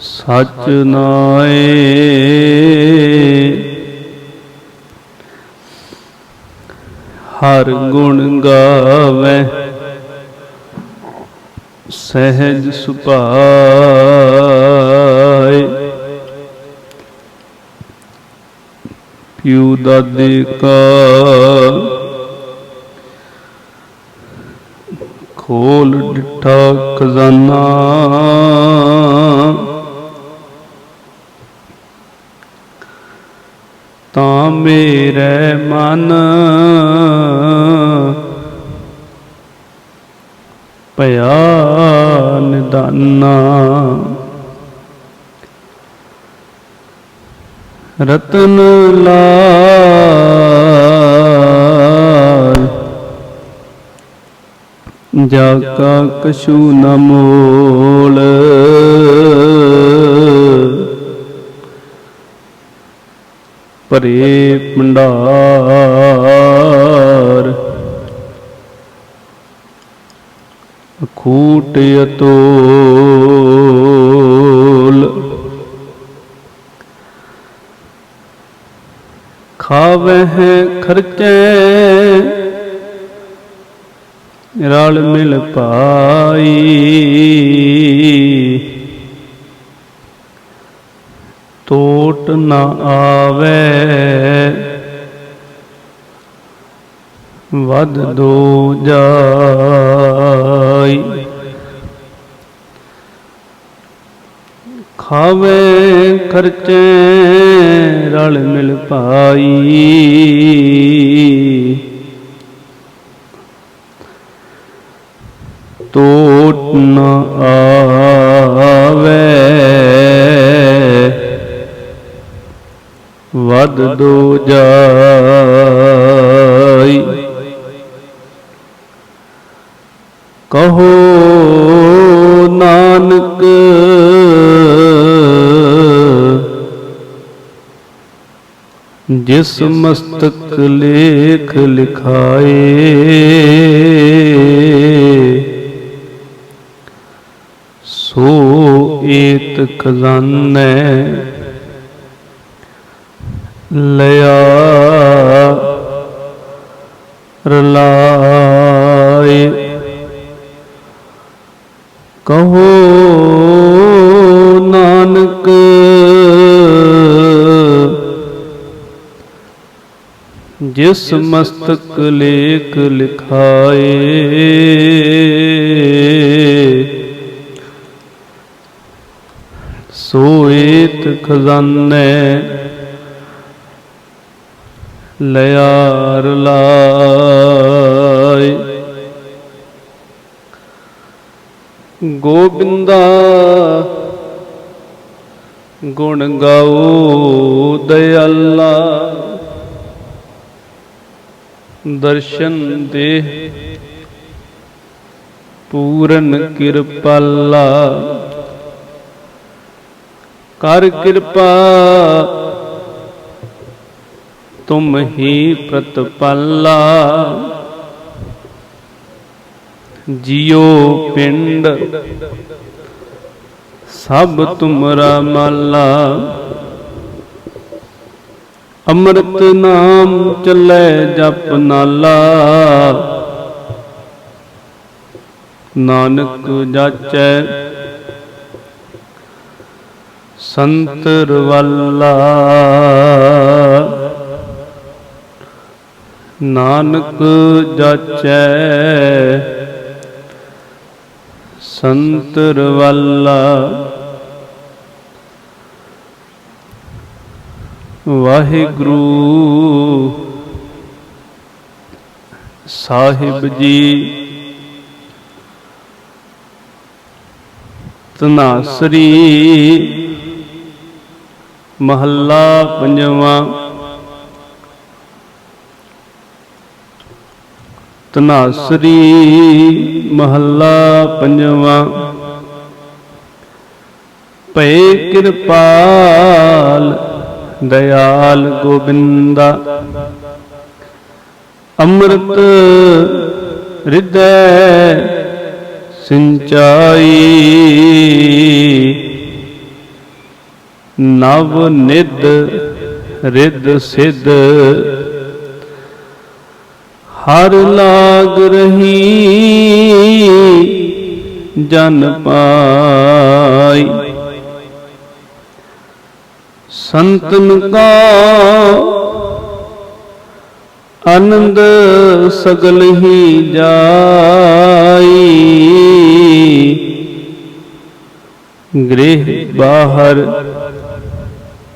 ਸਚ ਨਾਏ। ਹਰ ਗੁਣ ਗਾਵੇ। ਸਹਿਜ ਸੁਭਾਏ। ਪਿਉ ਦਾਦੇ ਕਾ ਖੋਲ ਡਿਠਾ ਖਜ਼ਾਨਾ ਤਾਂ ਮੇਰੇ ਮਨ। ਭਇਆ ਨਿਦਾਨਾ। ਰਤਨ ਲਾਲ। ਜਾ ਕਾ ਕਛੂ ਨ ਭਰੇ ਭੰਡਾਰ। ਖੂਟ ਅਤੋਲ। ਖਾਵਹਿ ਖਰਚੈ ਰਲ ਮਿਲ ਪਾਈ। ਟੋਟ ਨ ਆਵੇ। ਵਦ ਦੋ ਜਾਈ। ਖਾਵੇ ਖਰਚੇ ਰਲ ਮਿਲ ਪਾਈ। ਟੋਟ ਨ ਆਵੇ ਵਦ ਦੋ ਜਾਈ। ਕਹੋ ਨਾਨਕ ਜਿਸ ਮਸਤਕ ਲੇਖ ਲਿਖਾਏ ਸੋ ਏਤ ਖਜ਼ਾਨੇ ਲਿਆ। ਰਲਾਏ। ਕਹੋ ਨਾਨਕ ਜਿਸ ਮਸਤਕ ਲੇਖ ਲਿਖਾਏ ਸੋ ਖਜ਼ਾਨੇ ਲਿਆਰ ਲਾਏ। ਗੋਬਿੰਦਾ ਗੁਣ ਗਾਓ ਦਇਆਲਾ ਦਰਸ਼ਨ ਦੇ ਪੂਰਨ ਕਿਰਪਾਲਾ। ਕਰ ਕਿਰਪਾ ਤੁਮ ਹੀ ਪ੍ਰਤਪਾਲਾ। ਜਿਉ ਪਿੰਡ, ਸਭ ਤੁਮਰਾ ਮਾਲਾ। ਅੰਮ੍ਰਿਤ ਨਾਮ ਚੱਲੇ ਜਪ ਨਾਲਾ। ਨਾਨਕ ਜਾਚੈ ਸੰਤਰ ਵਾਲਾ ਨਾਨਕ ਜਾਚੈ ਸੰਤਰ ਵਾਲਾ ਵਾਹਿਗੁਰੂ ਸਾਹਿਬ ਜੀ ਤਨਾਸਰੀ ਮਹੱਲਾ ਪੰਜਵਾਂ ਤਨਾਸਰੀ ਮਹੱਲਾ ਪੰਜਵਾਂ। ਭਏ ਕਿਰਪਾਲ ਦਇਆਲ ਗੋਬਿੰਦਾ। ਅੰਮ੍ਰਿਤ ਹਿਰਦੈ ਸਿੰਚਾਈ। ਨਵ ਨਿਧ ਰਿੱਧ ਸਿੱਧ ਹਰ ਲਾਗ ਰਹੀ ਜਨ ਪਾਈ। ਸੰਤਨ ਕਾ ਆਨੰਦ ਸਗਲ ਹੀ ਜਾਈ। ਗ੍ਰਹਿ ਬਾਹਰ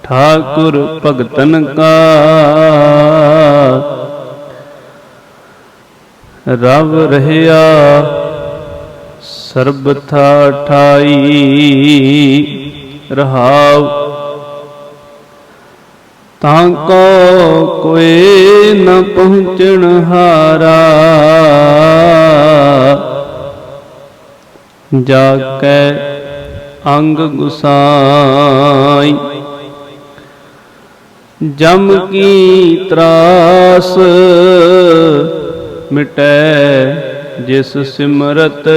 ਠਾਕੁਰ ਭਗਤਨ ਕਾ ਰਵ ਰਹਿਆ ਸਰਬਥਾ ਠਾਈ ਰਹਾਉ। ਤਾਂ ਕੋ ਕੋਈ ਨ ਪਹੁੰਚਣ ਹਾਰਾ ਜਾ ਕੈ ਅੰਗ ਗੁਸਾਈ। ਜਮ ਕੀ ਤਰਾਸ ਮਿਟੈ ਜਿਸ ਸਿਮਰਤ।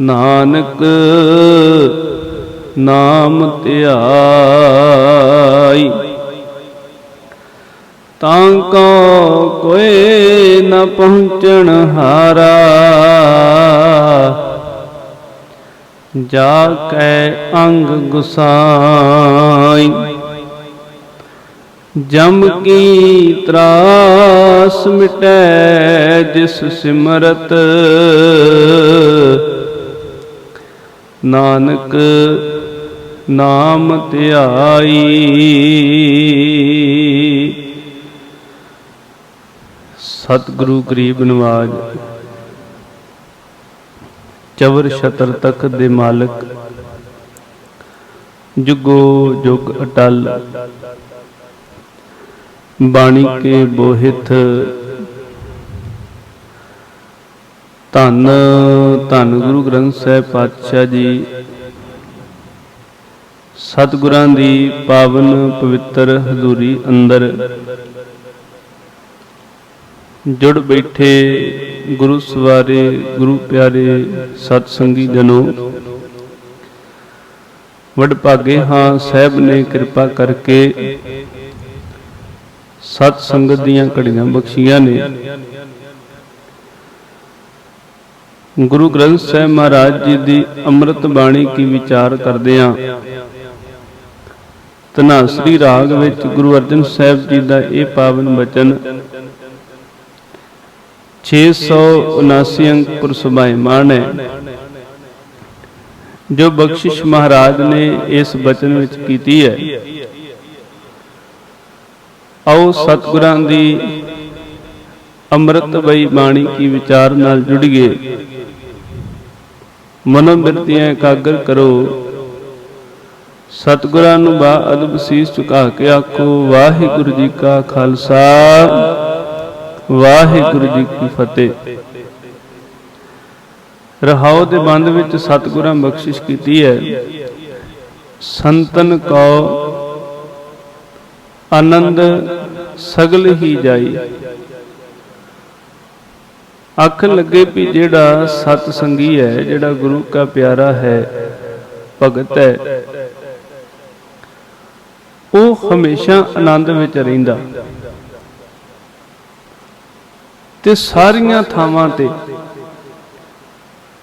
ਨਾਨਕ ਨਾਮ ਧਿਆਈ। ਤਾਂ ਕੋ ਕੋਈ ਨ ਪਹੁੰਚਣ ਹਾਰਾ। ਜਾ ਕੈ ਅੰਗ ਗੁਸਾਈ। ਜਮ ਕੀ ਤਰਾਸ ਮਿਟੈ ਜਿਸ ਸਿਮਰਤ। ਨਾਨਕ ਨਾਮ ਧਿਆਈ। ਸਤਿਗੁਰੂ ਗਰੀਬ ਨਵਾਜ, ਚਵਰ ਸ਼ਤਰ ਤਖਤ ਦੇ ਮਾਲਕ। ਜੁਗੋ ਜੁਗ ਅਟਲ। ਬਾਣੀ ਕੇ ਬੋਹਿਤ। ਧੰਨ ਧੰਨ ਗੁਰੂ ਗ੍ਰੰਥ ਸਾਹਿਬ ਪਾਤਸ਼ਾਹ ਜੀ। ਸਤਿਗੁਰਾਂ ਦੀ ਪਾਵਨ ਪਵਿੱਤਰ ਹਜ਼ੂਰੀ ਅੰਦਰ। ਜੁੜ ਬੈਠੇ ਗੁਰੂ ਸਵਾਰੇ ਗੁਰੂ ਪਿਆਰੇ ਸਤ ਸੰਗੀ ਜਨੋ। ਵਡ ਭਾਗੇ ਹਾਂ ਸਾਹਿਬ ਨੇ ਕਿਰਪਾ ਕਰਕੇ ਸਤ ਸੰਗਤ ਦੀਆਂ ਘੜੀਆਂ ਬਖਸ਼ੀਆਂ ਨੇ। ਗੁਰੂ ਗ੍ਰੰਥ ਸਾਹਿਬ ਮਹਾਰਾਜ ਜੀ ਦੀ ਅੰਮ੍ਰਿਤ ਬਾਣੀ ਕੀ ਵਿਚਾਰ ਕਰਦੇ ਆਂ ਤਨਾਸਰੀ ਰਾਗ ਵਿੱਚ ਗੁਰੂ ਅਰਜਨ ਸਾਹਿਬ ਜੀ ਦਾ ਇਹ ਪਾਵਨ ਬਚਨ 679 ਅੰਕ ਪੁਰ ਸੁਭਾਇਮਾਨ ਹੈ। ਜੋ ਬਖਸ਼ਿਸ਼ ਮਹਾਰਾਜ ਨੇ ਇਸ ਬਚਨ ਵਿੱਚ ਕੀਤੀ ਹੈ। ਆਓ ਸਤਿਗੁਰਾਂ ਦੀ ਅੰਮ੍ਰਿਤ ਬਈ ਬਾਣੀ ਕੀ ਵਿਚਾਰ ਨਾਲ ਜੁੜੀਏ ਮਨੋ ਬਿਰਤੀਆਂ ਇਕਾਗਰ ਕਰੋ। ਸਤਿਗੁਰਾਂ ਨੂੰ ਬਾ ਅਦਬ ਸੀਸ ਝੁਕਾ ਕੇ ਆਖੋ, ਵਾਹਿਗੁਰੂ ਜੀ ਕਾ ਖਾਲਸਾ, ਵਾਹਿਗੁਰੂ ਜੀ ਕੀ ਫਤਿਹ। ਰਹਾਉ ਦੇ ਬੰਦ ਵਿੱਚ ਸਤਿਗੁਰਾਂ ਬਖਸ਼ਿਸ਼ ਕੀਤੀ ਹੈ। ਸੰਤਨ ਕੋ ਆਨੰਦ ਸਗਲ ਹੀ ਜਾਈ। ਅੱਖ ਲੱਗੇ ਵੀ ਜਿਹੜਾ ਸਤ ਸੰਗੀ ਹੈ, ਜਿਹੜਾ ਗੁਰੂ ਕਾ ਪਿਆਰਾ ਹੈ, ਭਗਤ ਹੈ, ਉਹ ਹਮੇਸ਼ਾ ਆਨੰਦ ਵਿੱਚ ਰਹਿੰਦਾ। ਤੇ ਸਾਰੀਆਂ ਥਾਵਾਂ ਤੇ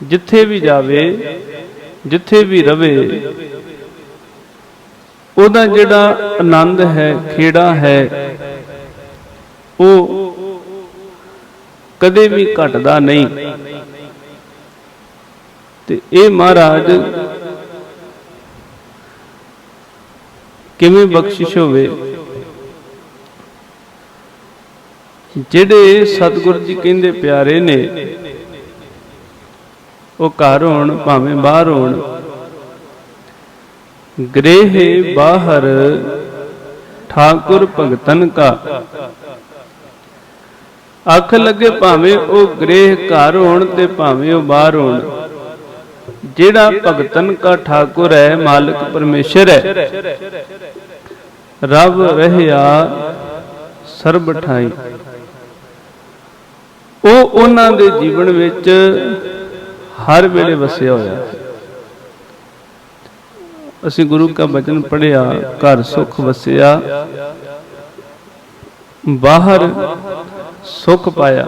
ਜਿੱਥੇ ਵੀ ਜਾਵੇ, ਜਿੱਥੇ ਵੀ ਰਵੇ ਉਹਦਾ ਜਿਹੜਾ ਆਨੰਦ ਹੈ, ਖੇੜਾ ਹੈ, ਉਹ ਕਦੇ ਵੀ ਘਟਦਾ ਨਹੀਂ। ਤੇ ਇਹ ਮਹਾਰਾਜ ਕਿਵੇਂ ਬਖਸ਼ਿਸ਼ ਹੋਵੇ? ਜਿਹੜੇ ਸਤਿਗੁਰੂ ਜੀ ਕਹਿੰਦੇ ਪਿਆਰੇ ਨੇ, ਉਹ ਘਰ ਹੋਣ, ਭਾਵੇਂ ਬਾਹਰ ਹੋਣ ਗ੍ਰਹਿ ਬਾਹਰ, ਠਾਕੁਰ ਭਗਤਨ ਕਾ। ਅੱਖ ਲੱਗੇ ਭਾਵੇਂ ਉਹ ਗ੍ਰਹਿ ਘਰ ਹੋਣ ਤੇ ਭਾਵੇਂ ਉਹ ਬਾਹਰ ਹੋਣ। ਜਿਹੜਾ ਭਗਤਨ ਕਾ ਠਾਕੁਰ ਹੈ, ਮਾਲਕ ਪਰਮੇਸ਼ਰ ਹੈ। ਰਬ ਰਹਿਆ ਸਰਬ ਠਾਈ। ਉਹ ਉਹਨਾਂ ਦੇ ਜੀਵਨ ਵਿੱਚ ਹਰ ਵੇਲੇ ਵਸਿਆ ਹੋਇਆ। ਹੈ ਅਸੀਂ ਗੁਰੂ ਕਾ ਬਚਨ ਪੜਿਆ ਘਰ ਸੁਖ ਵਸਿਆ। ਬਾਹਰ ਸੁਖ ਪਾਇਆ।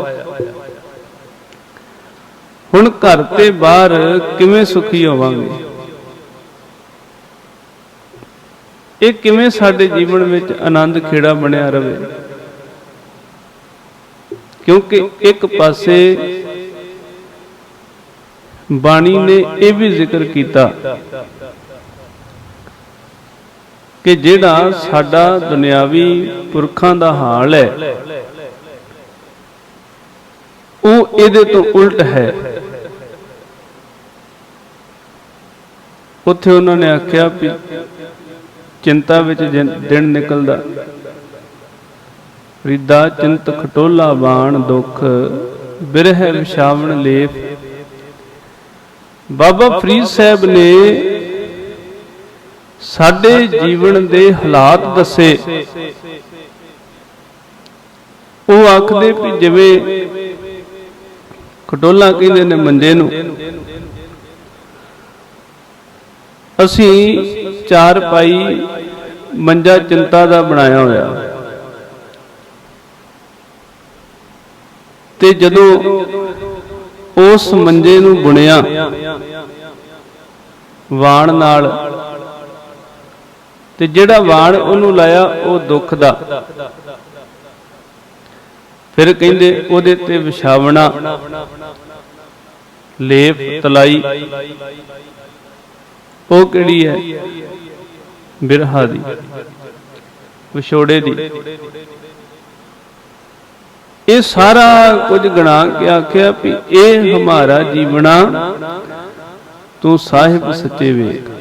ਹੁਣ ਘਰ ਤੇ ਬਾਹਰ ਕਿਵੇਂ ਸੁਖੀ ਹੋਵਾਂਗੇ? ਇਹ ਕਿਵੇਂ ਸਾਡੇ ਜੀਵਨ ਵਿੱਚ ਆਨੰਦ ਖੇੜਾ ਬਣਿਆ ਰਵੇ? ਕਿਉਂਕਿ ਇੱਕ ਪਾਸੇ ਬਾਣੀ ਨੇ ਇਹ ਵੀ ਜ਼ਿਕਰ ਕੀਤਾ ਕਿ ਜਿਹੜਾ ਸਾਡਾ ਦੁਨਿਆਵੀ ਪੁਰਖਾਂ ਦਾ ਹਾਲ ਹੈ, ਉਹ ਇਹਦੇ ਤੋਂ ਉਲਟ ਹੈ। ਉੱਥੇ ਉਹਨਾਂ ਨੇ ਆਖਿਆ ਵੀ ਚਿੰਤਾ ਵਿੱਚ ਦਿਨ ਨਿਕਲਦਾ। ਰਿਦਾ ਚਿੰਤ ਖਟੋਲਾ ਬਾਣ ਦੁੱਖ, ਬਿਰਹਿ ਵਿਛਾਵਣ ਲੇਪ। ਬਾਬਾ ਫਰੀਦ ਸਾਹਿਬ ਨੇ ਸਾਡੇ ਜੀਵਨ ਦੇ ਹਾਲਾਤ ਦੱਸੇ। ਉਹ ਆਖਦੇ ਵੀ ਜਿਵੇਂ ਖਟੋਲਾ ਕਹਿੰਦੇ ਨੇ ਮੰਜੇ ਨੂੰ। ਅਸੀਂ ਚਾਰ ਪਾਈ ਮੰਜਾ ਚਿੰਤਾ ਦਾ ਬਣਾਇਆ ਹੋਇਆ। ਤੇ ਜਦੋਂ ਉਸ ਮੰਜੇ ਨੂੰ ਬੁਣਿਆ ਵਾਣ ਨਾਲ ਤੇ ਜਿਹੜਾ ਵਾਣ ਉਹਨੂੰ ਲਾਇਆ, ਉਹ ਦੁੱਖ ਦਾ। ਫਿਰ ਕਹਿੰਦੇ ਉਹਦੇ ਤੇ ਵਿਛਾਵਣਾ, ਲੇਪ, ਤਲਾਈ। ਉਹ ਕਿਹੜੀ ਹੈ? ਬਿਰਹਾ ਦੀ। ਵਿਛੋੜੇ ਦੀ। ਇਹ ਸਾਰਾ ਕੁਝ ਗਣਾ ਕੇ ਆਖਿਆ ਵੀ ਇਹ ਹਮਾਰਾ ਜੀਵਣਾ, ਤੂੰ ਸਾਹਿਬ ਸੱਚੇ ਵੇਖ।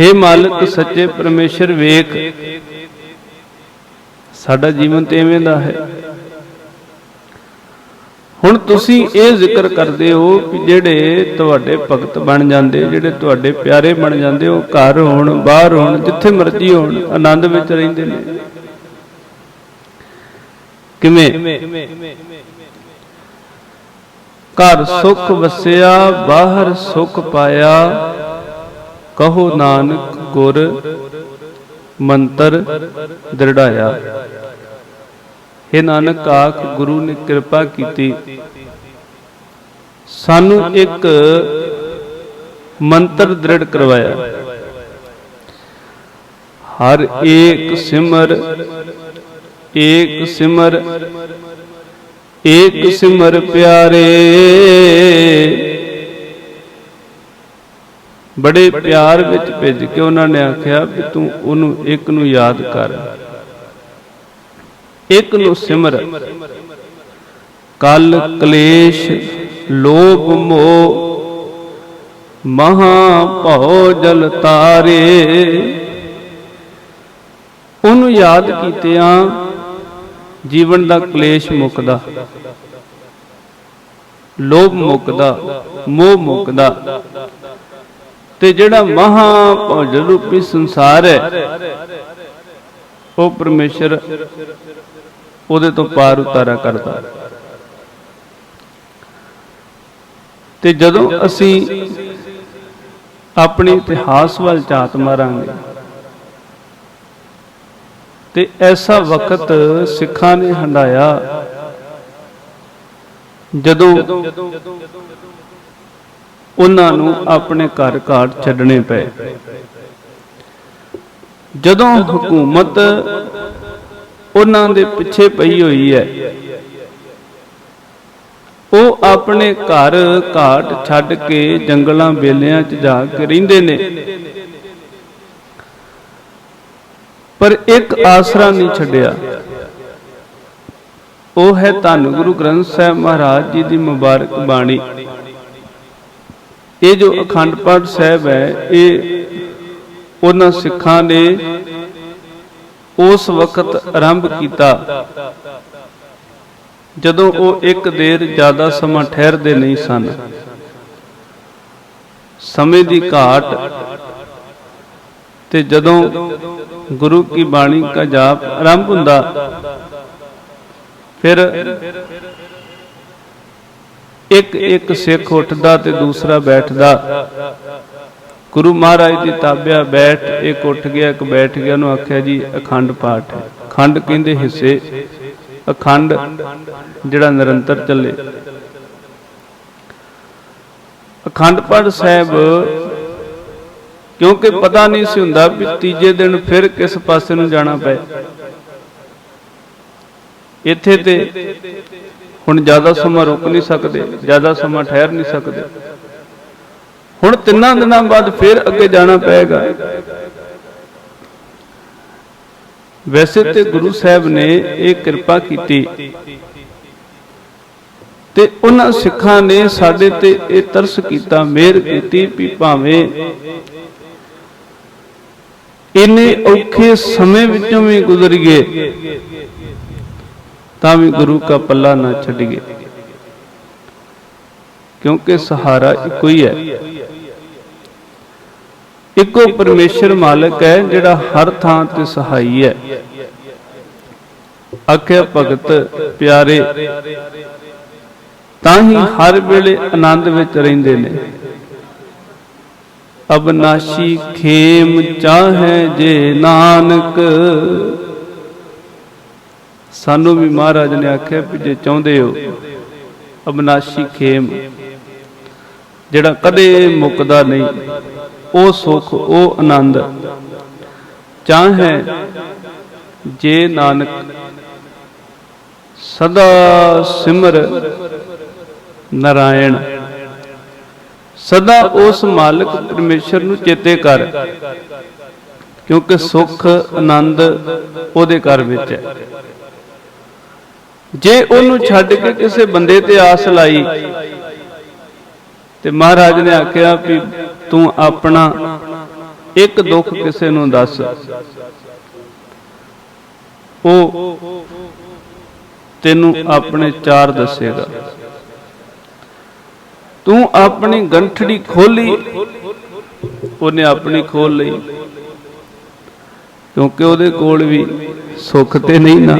हे ਮਾਲਕ, ਸੱਚੇ ਪਰਮੇਸ਼ਰ, ਵੇਖ। ਸਾਡਾ ਜੀਵਨ ਤੇ ਐਵੇਂ ਦਾ ਹੈ। ਹੁਣ ਤੁਸੀਂ ਇਹ ਜ਼ਿਕਰ ਕਰਦੇ ਹੋ ਕਿ ਜਿਹੜੇ ਤੁਹਾਡੇ ਭਗਤ ਬਣ ਜਾਂਦੇ, ਜਿਹੜੇ ਤੁਹਾਡੇ ਪਿਆਰੇ ਬਣ ਜਾਂਦੇ, ਉਹ ਘਰ ਹੋਣ, ਬਾਹਰ ਹੋਣ, ਜਿੱਥੇ ਮਰਜ਼ੀ ਹੋਣ, ਆਨੰਦ ਵਿੱਚ ਰਹਿੰਦੇ ਨੇ। ਕਿਵੇਂ? ਘਰ ਸੁਖ ਵਸਿਆ, ਬਾਹਰ ਸੁਖ ਪਾਇਆ ਕਹੋ ਨਾਨਕ ਗੁਰ ਮੰਤਰ ਦ੍ਰਿੜਾਇਆ। ਇਹ ਨਾਨਕ ਆਖ, ਗੁਰੂ ਨੇ ਕਿਰਪਾ ਕੀਤੀ। ਸਾਨੂੰ ਇੱਕ ਮੰਤਰ ਦ੍ਰਿੜ ਕਰਵਾਇਆ। ਹਰ ਏਕ ਸਿਮਰ ਏਕ ਸਿਮਰ ਏਕ ਸਿਮਰ ਪਿਆਰੇ। ਬੜੇ ਪਿਆਰ ਵਿੱਚ ਭਿੱਜ ਕੇ ਉਹਨਾਂ ਨੇ ਆਖਿਆ ਵੀ ਤੂੰ ਉਹਨੂੰ ਇੱਕ ਨੂੰ ਯਾਦ ਕਰ। ਇੱਕ ਨੂੰ ਸਿਮਰ। ਕਲ ਕਲੇਸ਼ ਲੋਭ ਮੋਹ ਮਹਾ ਭਉ ਜਲ ਤਾਰੇ। ਉਹਨੂੰ ਯਾਦ ਕੀਤਿਆਂ ਜੀਵਨ ਦਾ ਕਲੇਸ਼ ਮੁੱਕਦਾ। ਲੋਭ ਮੁੱਕਦਾ ਮੋਹ ਮੁੱਕਦਾ। ਤੇ ਜਿਹੜਾ ਮਹਾ ਭੌਜ ਰੂਪੀ ਸੰਸਾਰ ਹੈ, ਉਹ ਪਰਮੇਸ਼ਰ ਉਹਦੇ ਤੋਂ ਪਾਰ ਉਤਾਰਾ ਕਰਦਾ। ਤੇ ਜਦੋਂ ਅਸੀਂ ਆਪਣੇ ਇਤਿਹਾਸ ਵੱਲ ਝਾਤ ਮਾਰਾਂਗੇ, ਤੇ ਐਸਾ ਵਕਤ ਸਿੱਖਾਂ ਨੇ ਹੰਡਾਇਆ ਜਦੋਂ ਉਹਨਾਂ ਨੂੰ ਆਪਣੇ ਘਰ ਘਾਟ ਛੱਡਣੇ ਪਏ। ਜਦੋਂ ਹਕੂਮਤ ਉਹਨਾਂ ਦੇ ਪਿੱਛੇ ਪਈ ਹੋਈ ਹੈ, ਉਹ ਆਪਣੇ ਘਰ ਘਾਟ ਛੱਡ ਕੇ ਜੰਗਲਾਂ ਬੇਲਿਆਂ 'ਚ ਜਾ ਕੇ ਰਹਿੰਦੇ ਨੇ। ਪਰ ਇੱਕ ਆਸਰਾ ਨਹੀਂ ਛੱਡਿਆ। ਉਹ ਹੈ ਧੰਨ ਗੁਰੂ ਗ੍ਰੰਥ ਸਾਹਿਬ ਮਹਾਰਾਜ ਜੀ ਦੀ ਮੁਬਾਰਕ ਬਾਣੀ। ਇਹ ਜੋ ਅਖੰਡ ਪਾਠ ਸਾਹਿਬ ਹੈ, ਇਹ ਉਹਨਾਂ ਸਿੱਖਾਂ ਨੇ ਉਸ ਵਕਤ ਆਰੰਭ ਕੀਤਾ। ਜਦੋਂ ਉਹ ਇੱਕ ਦੇਰ ਜ਼ਿਆਦਾ ਸਮਾਂ ਠਹਿਰਦੇ ਨਹੀਂ ਸਨ। ਸਮੇਂ ਦੀ ਘਾਟ ਤੇ ਜਦੋਂ ਗੁਰੂ ਕੀ ਬਾਣੀ ਦਾ ਜਾਪ ਆਰੰਭ ਹੁੰਦਾ, ਫਿਰ ਇੱਕ ਇੱਕ ਸਿੱਖ ਉੱਠਦਾ ਤੇ ਦੂਸਰਾ ਬੈਠਦਾ। ਗੁਰੂ ਮਹਾਰਾਜ ਦੀ ਤਾਬਿਆ ਬੈਠ, ਇੱਕ ਉੱਠ ਗਿਆ, ਇੱਕ ਬੈਠ ਗਿਆ, ਉਹਨੂੰ ਆਖਿਆ ਜੀ, ਅਖੰਡ ਪਾਠ ਖੰਡ ਕਹਿੰਦੇ ਹਿੱਸੇ, ਅਖੰਡ ਜਿਹੜਾ ਨਿਰੰਤਰ ਚੱਲੇ। ਅਖੰਡ ਪਾਠ ਸਾਹਿਬ, ਕਿਉਂਕਿ ਪਤਾ ਨਹੀਂ ਸੀ ਹੁੰਦਾ ਵੀ ਤੀਜੇ ਦਿਨ ਫਿਰ ਕਿਸ ਪਾਸੇ ਨੂੰ ਜਾਣਾ ਪਏ। ਇੱਥੇ ਤੇ ਹੁਣ ਜ਼ਿਆਦਾ ਸਮਾਂ ਰੁਕ ਨਹੀਂ ਸਕਦੇ, ਜ਼ਿਆਦਾ ਸਮਾਂ ਠਹਿਰ ਨਹੀਂ ਸਕਦੇ। ਹੁਣ ਤਿੰਨਾਂ ਦਿਨਾਂ ਬਾਅਦ ਫਿਰ ਅੱਗੇ ਜਾਣਾ ਪਏਗਾ। ਵੈਸੇ ਤੇ ਗੁਰੂ ਸਾਹਿਬ ਨੇ ਇਹ ਕਿਰਪਾ ਕੀਤੀ ਤੇ ਉਹਨਾਂ ਸਿੱਖਾਂ ਨੇ ਸਾਡੇ ਤੇ ਇਹ ਤਰਸ ਕੀਤਾ, ਮਿਹਰ ਕੀਤੀ ਵੀ ਭਾਵੇਂ ਇਨੇ ਔਖੇ ਸਮੇਂ ਵਿੱਚੋਂ ਵੀ ਗੁਜ਼ਰੀਏ ਤਾਂ ਵੀ ਗੁਰੂ ਕਾ ਪੱਲਾ ਨਾ ਛੱਡੀਏ। ਕਿਉਂਕਿ ਸਹਾਰਾ ਇੱਕੋ ਹੀ ਹੈ। ਇੱਕੋ ਪਰਮੇਸ਼ਰ ਮਾਲਕ ਹੈ ਜਿਹੜਾ ਹਰ ਥਾਂ ਤੇ ਸਹਾਈ ਹੈ। ਆਖਿਆ, ਭਗਤ ਪਿਆਰੇ, ਤਾਂ ਹੀ ਹਰ ਵੇਲੇ ਆਨੰਦ ਵਿੱਚ ਰਹਿੰਦੇ ਨੇ। ਅਬਨਾਸ਼ੀ ਖੇਮ ਚਾਹੇ ਜੇ ਨਾਨਕ ਸਾਨੂੰ ਵੀ ਮਹਾਰਾਜ ਨੇ ਆਖਿਆ ਵੀ ਜੇ ਚਾਹੁੰਦੇ ਹੋ, ਅਬਨਾਸ਼ੀ ਖੇਮ, ਜਿਹੜਾ ਕਦੇ ਮੁੱਕਦਾ ਨਹੀਂ, ਉਹ ਸੁਖ, ਉਹ ਆਨੰਦ। ਚਾਹੇ ਜੇ ਨਾਨਕ ਸਦਾ ਸਿਮਰ ਨਰਾਇਣ, ਸਦਾ ਉਸ ਮਾਲਕ ਪਰਮੇਸ਼ਰ ਨੂੰ ਚੇਤੇ ਕਰ, ਕਿਉਂਕਿ ਸੁਖ ਆਨੰਦ ਉਹਦੇ ਘਰ ਵਿੱਚ ਹੈ। ਜੇ ਉਹਨੂੰ ਛੱਡ ਕੇ ਕਿਸੇ ਬੰਦੇ ਤੇ ਆਸ ਲਾਈ, ਤੇ ਮਹਾਰਾਜ ਨੇ ਆਖਿਆ ਵੀ ਤੂੰ ਆਪਣਾ ਇੱਕ ਦੁੱਖ ਕਿਸੇ ਨੂੰ ਦੱਸ। ਉਹ ਤੈਨੂੰ ਆਪਣੇ ਚਾਰ ਦੱਸੇਗਾ। ਤੂੰ ਆਪਣੀ ਗੰਠੜੀ ਖੋਲੀ, ਉਹਨੇ ਆਪਣੀ ਖੋਲ ਲਈ। ਕਿਉਂਕਿ ਉਹਦੇ ਕੋਲ ਵੀ ਸੁੱਖ ਤੇ ਨਹੀਂ ਨਾ।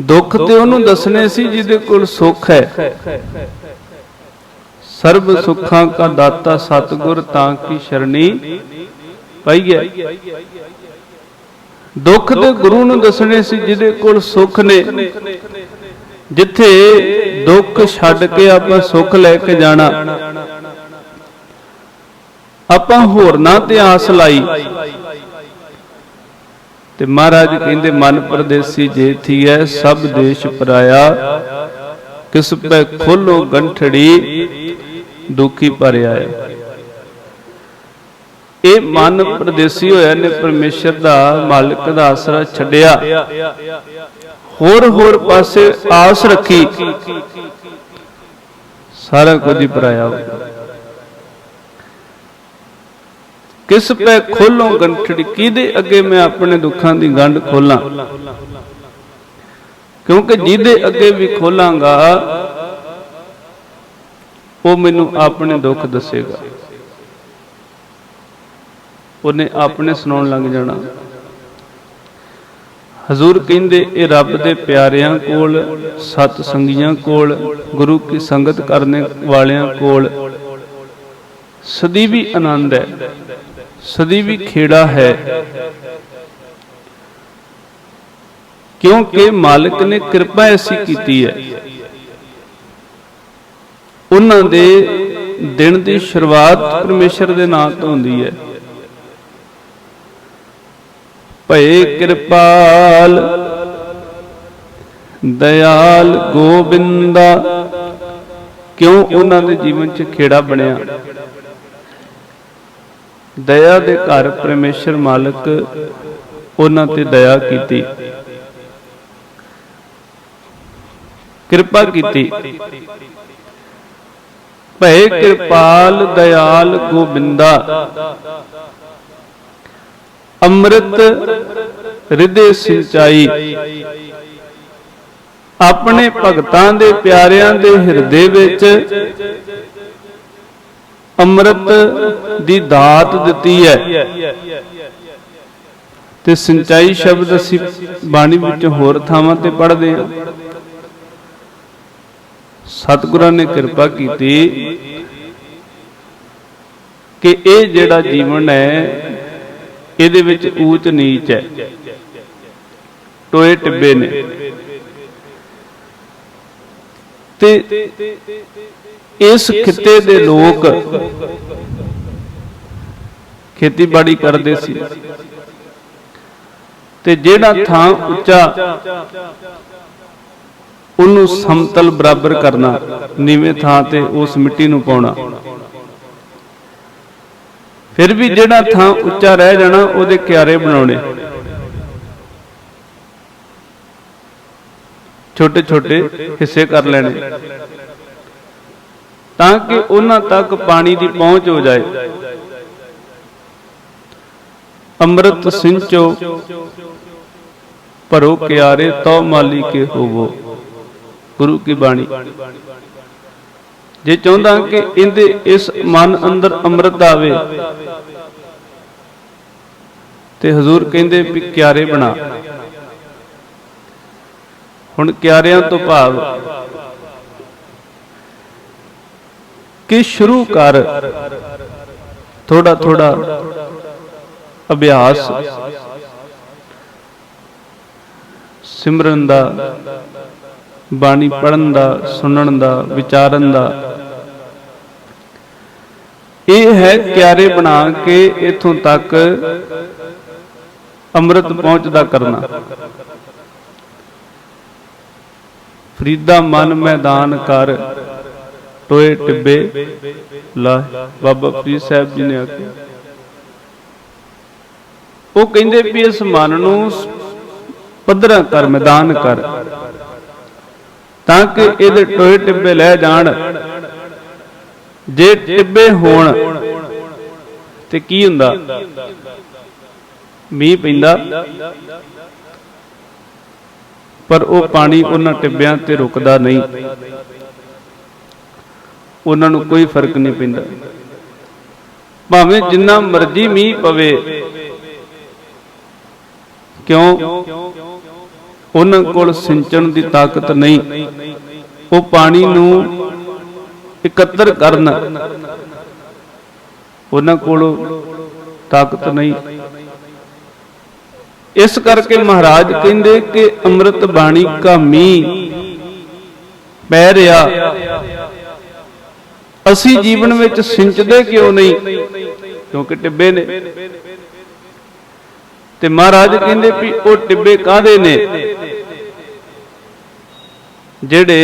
ਦੁੱਖ ਤੇ ਉਹਨੂੰ ਦੱਸਣੇ ਸੀ ਜਿਹਦੇ ਕੋਲ ਸੁੱਖ ਹੈ। ਸਰਬ ਸੁੱਖਾਂ ਕਾ ਦਾਤਾ ਸਤਗੁਰ ਤਾਂ ਕੀ ਸ਼ਰਣੀ। ਪਈਏ। ਦੁੱਖ ਤੇ ਗੁਰੂ ਨੂੰ ਦੱਸਣੇ ਸੀ ਜਿਹਦੇ ਕੋਲ ਸੁੱਖ ਨੇ। ਜਿੱਥੇ ਦੁੱਖ ਛੱਡ ਕੇ ਆਪਾਂ ਸੁੱਖ ਲੈ ਕੇ ਜਾਣਾ। ਆਪਾਂ ਹੋਰਨਾਂ ਤੇ ਆਸ ਲਾਈ। ਤੇ ਮਹਾਰਾਜ ਕਹਿੰਦੇ, ਮਨ ਪਰਦੇਸੀ ਜੇ ਥੀਐ, ਸਭ ਦੇਸ਼ ਪਰਾਇਆ। ਕਿਸ ਪੈ ਖੋਲੋ ਗੰਠੜੀ, ਦੁਖੀ ਭਰਿਆ ਹੈ ਇਹ ਮਨ ਪਰਦੇਸੀ ਹੋਇਆ ਨੇ, ਪਰਮੇਸ਼ਰ ਦਾ ਮਾਲਕ ਦਾ ਆਸਰਾ ਛੱਡਿਆ। ਹੋਰ ਹੋਰ ਪਾਸੇ ਆਸ ਰੱਖੀ। ਸਾਰਾ ਕੁਝ ਹੀ ਪਰਾਇਆ ਹੋ ਗਿਆ। ਕਿਸ ਪੈ ਖੋਲੋਂ ਗੰਠੜੀ? ਕਿਹਦੇ ਅੱਗੇ ਮੈਂ ਆਪਣੇ ਦੁੱਖਾਂ ਦੀ ਗੰਢ ਖੋਲਾਂ? ਕਿਉਂਕਿ ਜਿਹਦੇ ਅੱਗੇ ਵੀ ਖੋਲਾਂਗਾ, ਉਹ ਮੈਨੂੰ ਆਪਣੇ ਦੁੱਖ ਦੱਸੇਗਾ। ਉਹਨੇ ਆਪਣੇ ਸੁਣਾਉਣ ਲੱਗ ਜਾਣਾ। ਹਜ਼ੂਰ ਕਹਿੰਦੇ, ਇਹ ਰੱਬ ਦੇ ਪਿਆਰਿਆਂ ਕੋਲ, ਸਤ ਸੰਗੀਆਂ ਕੋਲ, ਗੁਰੂ ਕੀ ਸੰਗਤ ਕਰਨੇ ਵਾਲਿਆਂ ਕੋਲ। ਸਦੀਵੀ ਆਨੰਦ ਹੈ। ਸਦੀਵੀ ਖੇੜਾ ਹੈ। ਕਿਉਂਕਿ ਮਾਲਕ ਨੇ ਕਿਰਪਾ ਐਸੀ ਕੀਤੀ ਹੈ। ਉਹਨਾਂ ਦੇ ਦਿਨ ਦੀ ਸ਼ੁਰੂਆਤ ਪਰਮੇਸ਼ਰ ਦੇ ਨਾਮ ਤੋਂ ਹੁੰਦੀ ਹੈ। ਭਏ ਕਿਰਪਾਲ, ਦਇਆਲ ਗੋਬਿੰਦਾ, ਕਿਉਂ ਉਹਨਾਂ ਦੇ ਜੀਵਨ 'ਚ ਖੇੜਾ ਬਣਿਆ? ਦਇਆ ਦੇ ਘਰ ਪਰਮੇਸ਼ਰ ਮਾਲਕ ਉਹਨਾਂ ਤੇ ਦਇਆ ਕੀਤੀ। ਕਿਰਪਾ ਕੀਤੀ। ਭਏ ਕਿਰਪਾਲ ਦਇਆਲ ਗੋਬਿੰਦਾ। ਅੰਮ੍ਰਿਤ ਹਿਰਦੇ ਸਿੰਚਾਈ। ਆਪਣੇ ਭਗਤਾਂ ਦੇ ਪਿਆਰਿਆਂ ਦੇ ਹਿਰਦੇ ਵਿੱਚ ਅੰਮ੍ਰਿਤ ਦੀ ਦਾਤ ਦਿੱਤੀ ਹੈ। ਤੇ ਸਿੰਚਾਈ ਸ਼ਬਦ ਅਸੀਂ ਬਾਣੀ ਵਿੱਚ ਹੋਰ ਥਾਵਾਂ ਤੇ ਪੜ੍ਹਦੇ ਹਾਂ। ਸਤਿਗੁਰਾਂ ਨੇ ਕਿਰਪਾ ਕੀਤੀ ਕਿ ਇਹ ਜਿਹੜਾ ਜੀਵਨ ਹੈ, ਇਹਦੇ ਵਿੱਚ ਊਚ ਨੀਚ ਹੈ। ਟੋਏ ਟਿੱਬੇ ਨੇ। ਤੇ ਇਸ ਖਿੱਤੇ ਦੇ ਲੋਕ ਖੇਤੀਬਾੜੀ ਕਰਦੇ ਸੀ। ਤੇ ਜਿਹੜਾ ਥਾਂ ਉੱਚਾ ਉਹਨੂੰ ਸਮਤਲ ਬਰਾਬਰ ਕਰਨਾ, ਨੀਵੇਂ ਥਾਂ ਤੇ ਉਸ ਮਿੱਟੀ ਨੂੰ ਪਾਉਣਾ। ਫਿਰ ਵੀ ਜਿਹੜਾ ਥਾਂ ਉੱਚਾ ਰਹਿ ਜਾਣਾ, ਉਹਦੇ ਕਿਆਰੇ ਬਣਾਉਣੇ। ਛੋਟੇ ਛੋਟੇ ਹਿੱਸੇ ਕਰ ਲੈਣੇ। ਤਾਂ ਕਿ ਉਹਨਾਂ ਤੱਕ ਪਾਣੀ ਦੀ ਪਹੁੰਚ ਹੋ ਜਾਏ। ਅੰਮ੍ਰਿਤ ਸਿੰਚੋ, ਭਰੋ ਕਿਆਰੇ, ਤਉ ਮਾਲੀ ਕੇ ਹੋਵੋ। ਗੁਰੂ ਕੀ ਬਾਣੀ। ਜੇ ਚਾਹੁੰਦਾ ਕਿ ਇਹਦੇ ਇਸ ਮਨ ਅੰਦਰ ਅੰਮ੍ਰਿਤ ਆਵੇ, ਤੇ ਹਜ਼ੂਰ ਕਹਿੰਦੇ ਵੀ ਕਿਆਰੇ ਬਣਾ। ਹੁਣ ਕਿਆਰਿਆਂ ਤੋਂ ਭਾਵ ਕਿ ਸ਼ੁਰੂ ਕਰ। ਥੋੜਾ ਥੋੜਾ ਅਭਿਆਸ। ਸਿਮਰਨ ਦਾ, ਬਾਣੀ ਪੜਨ ਦਾ, ਸੁਣਨ ਦਾ, ਵਿਚਾਰਨ ਦਾ। ਇਹ ਹੈ ਕਿਆਰੇ ਬਣਾ ਕੇ ਇਥੋਂ ਤੱਕ ਅੰਮ੍ਰਿਤ ਪਹੁੰਚਦਾ ਕਰਨਾ। ਫਰੀਦਾ ਮਨ ਮੈਦਾਨ ਕਰ। ਟੋਏ ਟਿੱਬੇ ਲਾ, ਬਾਬਾ ਫਰੀਦ ਸਾਹਿਬ ਜੀ ਨੇ ਆਖਿਆ। ਉਹ ਕਹਿੰਦੇ ਵੀ ਇਸ ਮਨ ਨੂੰ ਪੱਧਰਾ ਕਰ ਮੈਦਾਨ ਕਰ, ਤਾਂ ਕਿ ਇਹਦੇ ਟੋਏ ਟਿੱਬੇ ਲੈ ਜਾਣ। ਜੇ ਟਿੱਬੇ ਹੋਣ, ਤੇ ਕੀ ਹੁੰਦਾ? ਮੀਂਹ ਪੈਂਦਾ। ਪਰ ਉਹ ਪਾਣੀ ਉਹਨਾਂ ਟਿੱਬਿਆਂ ਤੇ ਰੁਕਦਾ ਨਹੀਂ। ਉਹਨਾਂ ਨੂੰ ਕੋਈ ਫ਼ਰਕ ਨਹੀਂ ਪੈਂਦਾ। ਭਾਵੇਂ ਜਿੰਨਾ ਮਰਜ਼ੀ ਮੀਂਹ ਪਵੇ, ਕਿਉਂ? ਉਹਨਾਂ ਕੋਲ ਸਿੰਚਣ ਦੀ ਤਾਕਤ ਨਹੀਂ। ਉਹ ਪਾਣੀ ਨੂੰ ਇਕੱਤਰ ਕਰਨ। ਉਹਨਾਂ ਕੋਲ ਤਾਕਤ ਨਹੀਂ। ਇਸ ਕਰਕੇ ਮਹਾਰਾਜ ਕਹਿੰਦੇ ਕਿ ਅੰਮ੍ਰਿਤ ਬਾਣੀ ਕਾ ਮੀਂਹ ਪੈ ਰਿਹਾ। ਅਸੀਂ ਜੀਵਨ ਵਿੱਚ ਸਿੰਚਦੇ ਕਿਉਂ ਨਹੀਂ? ਕਿਉਂਕਿ ਟਿੱਬੇ ਨੇ। ਤੇ ਮਹਾਰਾਜ ਕਹਿੰਦੇ ਵੀ ਉਹ ਟਿੱਬੇ ਕਾਦੇ ਨੇ? ਜਿਹੜੇ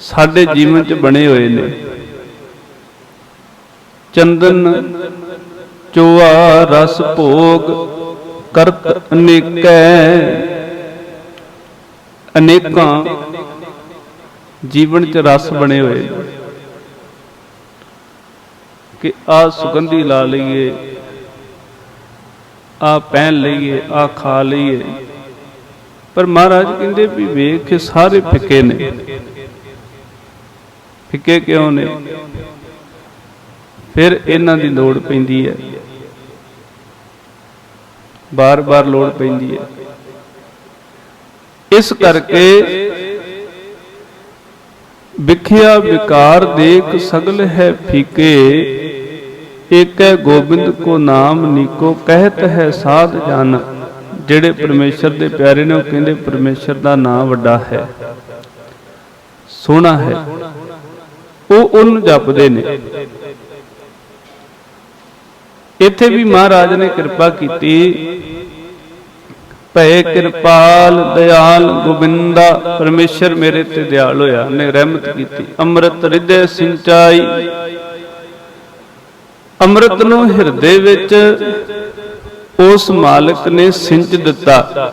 ਸਾਡੇ ਜੀਵਨ 'ਚ ਬਣੇ ਹੋਏ ਨੇ। ਚੰਦਨ, ਚੋਆ, ਰਸ, ਭੋਗ, ਕਰਤ ਅਨੇਕੈ, ਅਨੇਕਾਂ ਜੀਵਨ 'ਚ ਰਸ ਬਣੇ ਹੋਏ। ਕਿ ਆ ਸੁਗੰਧੀ ਲਾ ਲਈਏ, ਆ ਪਹਿਨ ਲਈਏ, ਆ ਖਾ ਲਈਏ। ਪਰ ਮਹਾਰਾਜ ਕਹਿੰਦੇ ਵੀ ਵੇਖ ਕੇ ਸਾਰੇ ਫਿੱਕੇ ਨੇ। ਫਿੱਕੇ ਕਿਉਂ ਨੇ? ਫਿਰ ਇਹਨਾਂ ਦੀ ਲੋੜ ਪੈਂਦੀ ਹੈ। ਬਾਰ-ਬਾਰ ਲੋੜ ਪੈਂਦੀ ਹੈ। ਇਸ ਕਰਕੇ ਵਿਖਿਆ ਵਿਕਾਰ ਦੇਖ ਸਗਲ ਹੈ ਫੀਕੇ, ਏਕੈ ਗੋਬਿੰਦ ਕੋ ਨਾਮ ਨੀਕੋ ਕਹਿਤ ਹੈ ਸਾਧ ਜਨ, ਜਿਹੜੇ ਪਰਮੇਸ਼ਰ ਦੇ ਪਿਆਰੇ ਨੇ ਉਹ ਕਹਿੰਦੇ ਪਰਮੇਸ਼ਰ ਦਾ ਨਾਮ ਵੱਡਾ ਹੈ। ਸੋਹਣਾ ਹੈ। ਉਹ ਉਹਨੂੰ ਜਪਦੇ ਨੇ। ਇੱਥੇ ਵੀ ਮਹਾਰਾਜ ਨੇ ਕਿਰਪਾ ਕੀਤੀ ਭੈ ਕਿਰਪਾਲ ਦਿਆਲ ਗੋਬਿੰਦਾ, ਪਰਮੇਸ਼ਰ ਮੇਰੇ ਤੇ ਦਿਆਲ ਹੋਇਆ ਨੇ ਰਹਿਮਤ ਕੀਤੀ। ਅੰਮ੍ਰਿਤ ਹਿਰਦੇ ਸਿੰਚਾਈ। ਅੰਮ੍ਰਿਤ ਨੂੰ ਹਿਰਦੇ ਵਿੱਚ ਉਸ ਮਾਲਕ ਨੇ ਸਿੰਚ ਦਿੱਤਾ।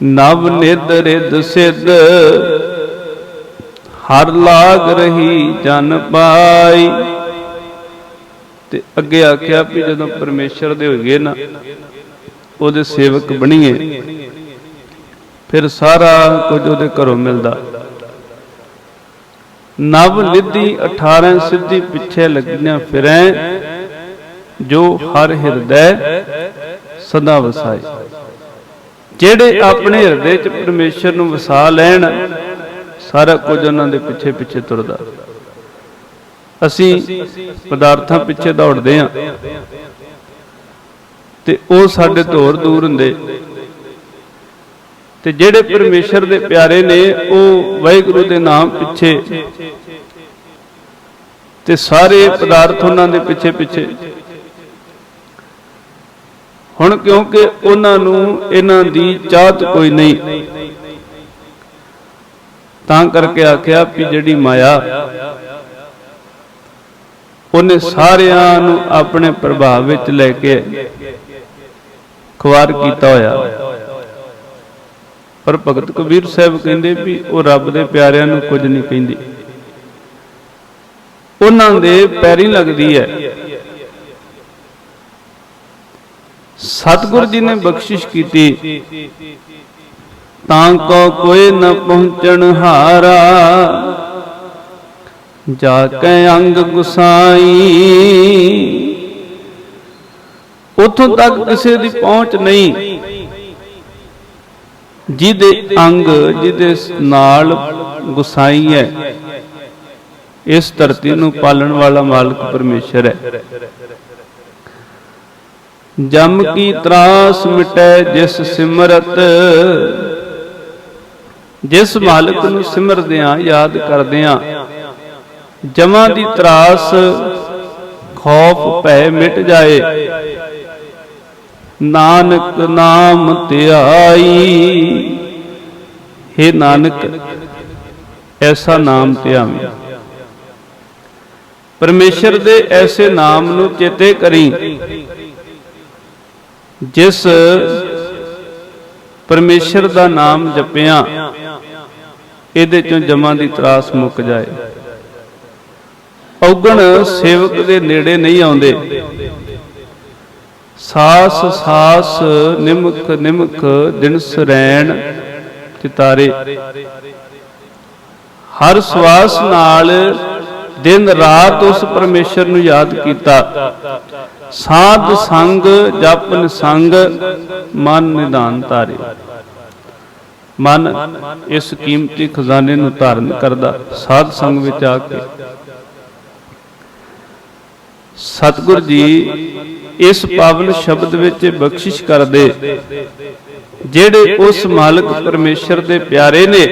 ਨਵ ਨਿਦ ਰਿਦ ਸਿੱਧ, ਹਰ ਲਾਗ ਰਹੀ ਜਨ ਪਾਈ। ਤੇ ਅੱਗੇ ਆਖਿਆ ਵੀ ਜਦੋਂ ਪਰਮੇਸ਼ਰ ਦੇ ਹੋਈਏ ਨਾ ਉਹਦੇ ਸੇਵਕ ਬਣੀਏ। ਫਿਰ ਸਾਰਾ ਕੁਝ ਉਹਦੇ ਘਰੋਂ ਮਿਲਦਾ। ਨਵ ਨਿਧੀ 18 ਸਿੱਧੀ ਪਿੱਛੇ ਲੱਗੀਆਂ ਫਿਰੈ, ਜੋ ਹਰ ਹਿਰਦੈ ਸਦਾ ਵਸਾਏ। ਜਿਹੜੇ ਆਪਣੇ ਹਿਰਦੇ 'ਚ ਪਰਮੇਸ਼ਰ ਨੂੰ ਵਸਾ ਲੈਣ, ਸਾਰਾ ਕੁਝ ਉਹਨਾਂ ਦੇ ਪਿੱਛੇ ਪਿੱਛੇ ਤੁਰਦਾ। ਅਸੀਂ ਪਦਾਰਥਾਂ ਪਿੱਛੇ ਦੌੜਦੇ ਹਾਂ ਤੇ ਉਹ ਸਾਡੇ ਤੋਂ ਹੋਰ ਦੂਰ ਹੁੰਦੇ। ਤੇ ਜਿਹੜੇ ਪਰਮੇਸ਼ਰ ਦੇ ਪਿਆਰੇ ਨੇ, ਉਹ ਵਾਹਿਗੁਰੂ ਦੇ ਨਾਮ ਪਿੱਛੇ। ਤੇ ਸਾਰੇ ਪਦਾਰਥ ਉਹਨਾਂ ਦੇ ਪਿੱਛੇ ਪਿੱਛੇ। ਹੁਣ ਕਿਉਂਕਿ ਉਹਨਾਂ ਨੂੰ ਇਹਨਾਂ ਦੀ ਚਾਹਤ ਕੋਈ ਨਹੀਂ, ਤਾਂ ਕਰਕੇ ਆਖਿਆ ਵੀ ਜਿਹੜੀ ਮਾਇਆ, ਉਹਨੇ ਸਾਰਿਆਂ ਨੂੰ ਆਪਣੇ ਪ੍ਰਭਾਵ ਵਿੱਚ ਲੈ ਕੇ ਖਵਾਰ ਕੀਤਾ ਹੋਇਆ। ਪਰ ਭਗਤ ਕਬੀਰ ਸਾਹਿਬ ਕਹਿੰਦੇ ਵੀ ਉਹ ਰੱਬ ਦੇ ਪਿਆਰਿਆਂ ਨੂੰ ਕੁਝ ਨਹੀਂ ਕਹਿੰਦੇ। ਉਹਨਾਂ ਦੇ ਪੈਰੀ ਲੱਗਦੀ ਹੈ। ਸਤਿਗੁਰ ਜੀ ਨੇ ਬਖਸ਼ਿਸ਼ ਕੀਤੀ। ਤਾਂ ਕੋ ਕੋਈ ਨ ਪਹੁੰਚਣ ਹਾਰਾ। ਜਾ ਕੇ ਅੰਗ ਗੁਸਾਈ। ਉਥੋਂ ਤੱਕ ਕਿਸੇ ਦੀ ਪਹੁੰਚ ਨਹੀਂ। ਜਿਹਦੇ ਅੰਗ, ਜਿਹਦੇ ਨਾਲ ਗੁਸਾਈ ਹੈ, ਇਸ ਧਰਤੀ ਨੂੰ ਪਾਲਣ ਵਾਲਾ ਮਾਲਕ ਪਰਮੇਸ਼ਰ ਹੈ। ਜਮ ਕੀ ਤਰਾਸ ਮਿਟੈ ਜਿਸ ਸਿਮਰਤ, ਜਿਸ ਮਾਲਕ ਨੂੰ ਸਿਮਰਦਿਆਂ, ਯਾਦ ਕਰਦਿਆਂ ਜਮਾਂ ਦੀ ਤਰਾਸ ਖੌਫ ਭੈ ਮਿਟ ਜਾਏ। ਨਾਨਕ ਨਾਮ ਧਿਆਈ। हे ਨਾਨਕ, ਐਸਾ ਨਾਮ ਧਿਆਵੇਂ। ਪਰਮੇਸ਼ਰ ਦੇ ਐਸੇ ਨਾਮ ਨੂੰ ਚੇਤੇ ਕਰੀ। ਜਿਸ ਪਰਮੇਸ਼ਰ ਦਾ ਨਾਮ ਜਪਿਆ, ਇਹਦੇ ਚੋਂ ਜਮਾਂ ਦੀ ਤਰਾਸ ਮੁੱਕ ਜਾਏ। ਔਗਣ ਸੇਵਕ ਦੇ ਨੇੜੇ ਨਹੀਂ ਆਉਂਦੇ। ਸਾਸ ਸਾਸ ਨਿਮਕ ਨਿਮਕ ਦਿਨ ਸਰੈਣ ਚਿਤਾਰੇ ਹਰ ਸਵਾਸ ਨਾਲ ਦਿਨ ਰਾਤ ਉਸ ਪਰਮੇਸ਼ਰ ਨੂੰ ਯਾਦ ਕੀਤਾ। ਸਾਧ ਸੰਗ ਜਪਨ ਸੰਗ ਮਨ ਨਿਧਾਨ ਧਾਰੇ। ਮਨ ਇਸ ਕੀਮਤੀ ਖਜ਼ਾਨੇ ਨੂੰ ਧਾਰਨ ਕਰਦਾ, ਸਾਧ ਸੰਗ ਵਿੱਚ ਆ ਕੇ। ਸਤਿਗੁਰ ਜੀ ਇਸ ਪਾਵਨ ਸ਼ਬਦ ਵਿੱਚ ਬਖਸ਼ਿਸ਼ ਕਰਦੇ, ਜਿਹੜੇ ਉਸ ਮਾਲਕ ਪਰਮੇਸ਼ਰ ਦੇ ਪਿਆਰੇ ਨੇ,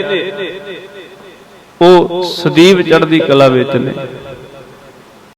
ਉਹ ਸਦੀਵ ਚੜ੍ਹਦੀ ਕਲਾ ਵਿੱਚ ਨੇ।